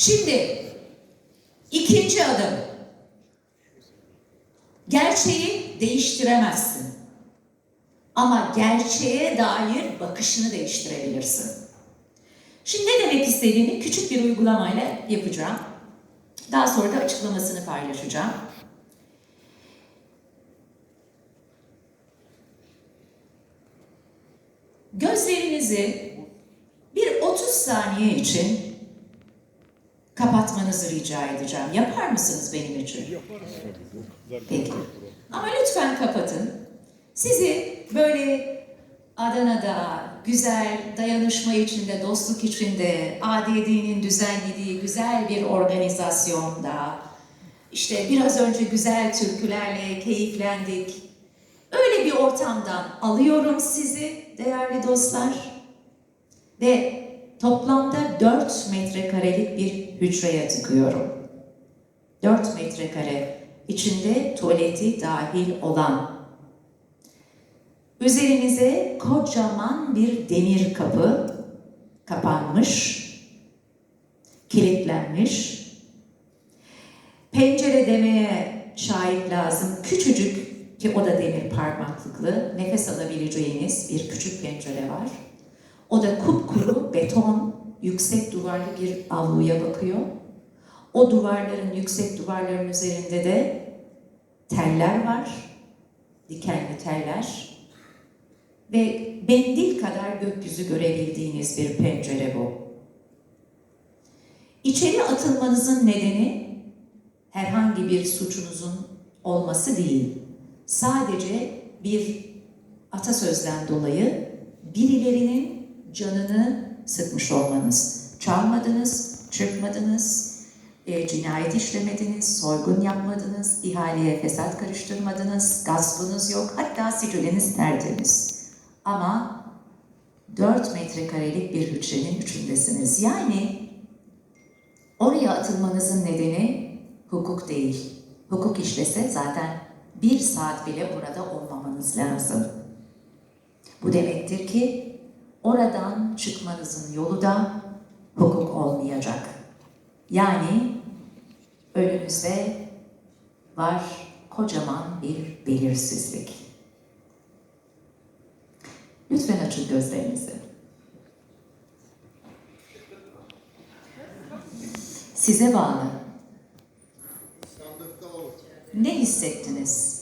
Şimdi ikinci adım. Gerçeği değiştiremezsin. Ama gerçeğe dair bakışını değiştirebilirsin. Şimdi ne demek istediğimi küçük bir uygulamayla yapacağım. Daha sonra da açıklamasını paylaşacağım. Gözlerinizi bir 30 saniye için kapatmanızı rica edeceğim. Yapar mısınız benim için? Peki. Ama lütfen kapatın. Sizi böyle Adana'da güzel dayanışma içinde, dostluk içinde, ADD'nin düzenlediği güzel bir organizasyonda, işte biraz önce güzel türkülerle keyiflendik. Öyle bir ortamdan alıyorum sizi değerli dostlar ve toplamda 4 metrekarelik bir hücreye tıkıyorum. 4 metrekare içinde tuvaleti dahil olan Üzerinize kocaman bir demir kapı kapanmış, kilitlenmiş. Pencere demeye şahit lazım. Küçücük ki o da demir parmaklıklı nefes alabileceğiniz bir küçük pencere var. O da kupkuru duvarlı bir avluya bakıyor. O duvarların yüksek duvarların üzerinde de teller var. Dikenli teller ve mendil kadar gökyüzü görebildiğiniz bir pencere bu. İçeri atılmanızın nedeni herhangi bir suçunuzun olması değil. Sadece bir atasözden dolayı birilerinin canını sıkmış olmanız. Çalmadınız, çırpmadınız, e, cinayet işlemediniz, soygun yapmadınız, ihaleye fesat karıştırmadınız, gaspınız yok, hatta siciliniz tertemiz. Ama 4 metrekarelik bir hücrenin içindesiniz. Yani oraya atılmanızın nedeni hukuk değil. Hukuk işlese zaten bir saat bile orada olmamanız lazım. Bu demektir ki oradan çıkmanızın yolu da hukuk olmayacak. Yani önünüzde var kocaman bir belirsizlik. Lütfen açın gözlerinizi. Size bağlı. Ne hissettiniz?